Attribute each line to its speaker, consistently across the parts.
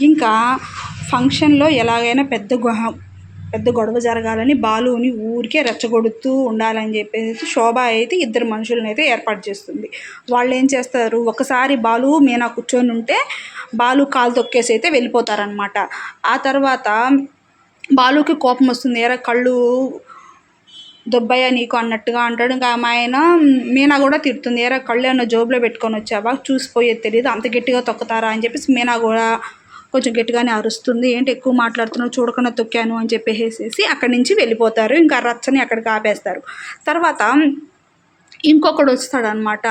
Speaker 1: ఇంకా ఫంక్షన్లో ఎలాగైనా పెద్ద గొహ పెద్ద గొడవ జరగాలని బాలుని ఊరికే రెచ్చగొడుతూ ఉండాలని చెప్పేసి శోభ అయితే ఇద్దరు మనుషులను అయితే ఏర్పాటు చేస్తుంది. వాళ్ళు ఏం చేస్తారు? ఒకసారి బాలు మీనా కూర్చొని ఉంటే బాలు కాలు తొక్కేసి అయితే వెళ్ళిపోతారనమాట ఆ తర్వాత బాలుకి కోపం వస్తుంది. ఎరా కళ్ళు దొబ్బయ్య నీకు అన్నట్టుగా అంటాడు. ఇంకా ఆమె ఆయన మీనా కూడా తిడుతుంది. ఎరా కళ్ళు ఏమన్నా జోబులో పెట్టుకొని వచ్చావా? చూసిపోయేది తెలియదు అంత గట్టిగా తొక్కుతారా? అని చెప్పేసి మీనా కూడా కొంచెం గట్టిగానే అరుస్తుంది. ఏంటి ఎక్కువ మాట్లాడుతున్నావు? చూడకుండా తొక్కాను అని చెప్పేసేసి అక్కడి నుంచి వెళ్ళిపోతారు. ఇంకా రచ్చని అక్కడికి ఆపేస్తారు. తర్వాత ఇంకొకడు వస్తాడనమాట.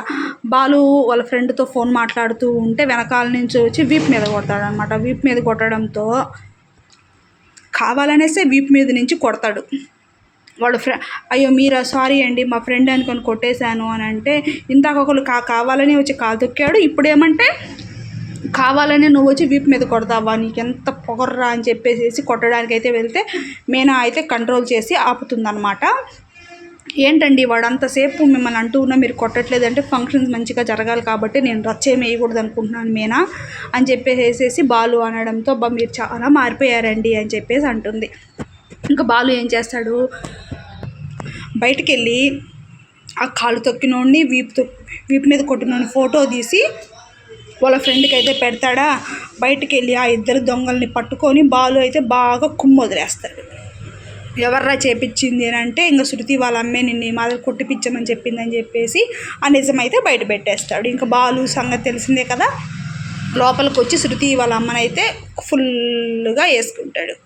Speaker 1: బాలు వాళ్ళ ఫ్రెండ్తో ఫోన్ మాట్లాడుతూ ఉంటే వెనకాల నుంచి వచ్చి వీప్ మీద కొడతాడనమాట. వీప్ మీద కొట్టడంతో కావాలనేసే వీప్ మీద నుంచి కొడతాడు. వాడు ఫ్రె అయ్యో మీరా సారీ అండి మా ఫ్రెండ్ అనుకొని కొట్టేశాను అని అంటే ఇందాక ఒకరు కా కావాలని వచ్చి కాలు తొక్కాడు. ఇప్పుడు ఏమంటే కావాలని నువ్వు వచ్చి వీపు మీద కొడతావా? నీకు ఎంత పొగర్రా అని చెప్పేసి కొట్టడానికి అయితే వెళ్తే మేనా అయితే కంట్రోల్ చేసి ఆపుతుందన్నమాట. ఏంటండి వాడు అంతసేపు మిమ్మల్ని అంటూ ఉన్నా మీరు కొట్టట్లేదంటే ఫంక్షన్స్ మంచిగా జరగాలి కాబట్టి నేను రచ్చేం వేయకూడదు అనుకుంటున్నాను మేనా అని చెప్పేసేసి బాలు అనడంతో అబ్బా మీరు చాలా మారిపోయారండి అని చెప్పేసి అంటుంది. ఇంకా బాలు ఏం చేస్తాడు? బయటికి వెళ్ళి ఆ కాలు తొక్కినోడిని వీపు తొక్ వీపు మీద కొట్టినోని ఫోటో తీసి వాళ్ళ ఫ్రెండ్కి అయితే పెడతాడా? బయటికి వెళ్ళి ఆ ఇద్దరు దొంగల్ని పట్టుకొని బాలు అయితే బాగా కుమ్ము వదిలేస్తాడు. ఎవర్రా చేపించింది అని అంటే ఇంకా శృతి వాళ్ళ అమ్మే నిన్ను ఈ మాదిరి కొట్టిపించమని చెప్పిందని చెప్పేసి ఆ నిజమైతే బయట పెట్టేస్తాడు. ఇంకా బాలు సంగతి తెలిసిందే కదా? లోపలికి వచ్చి శృతి వాళ్ళ అమ్మనైతే ఫుల్గా వేసుకుంటాడు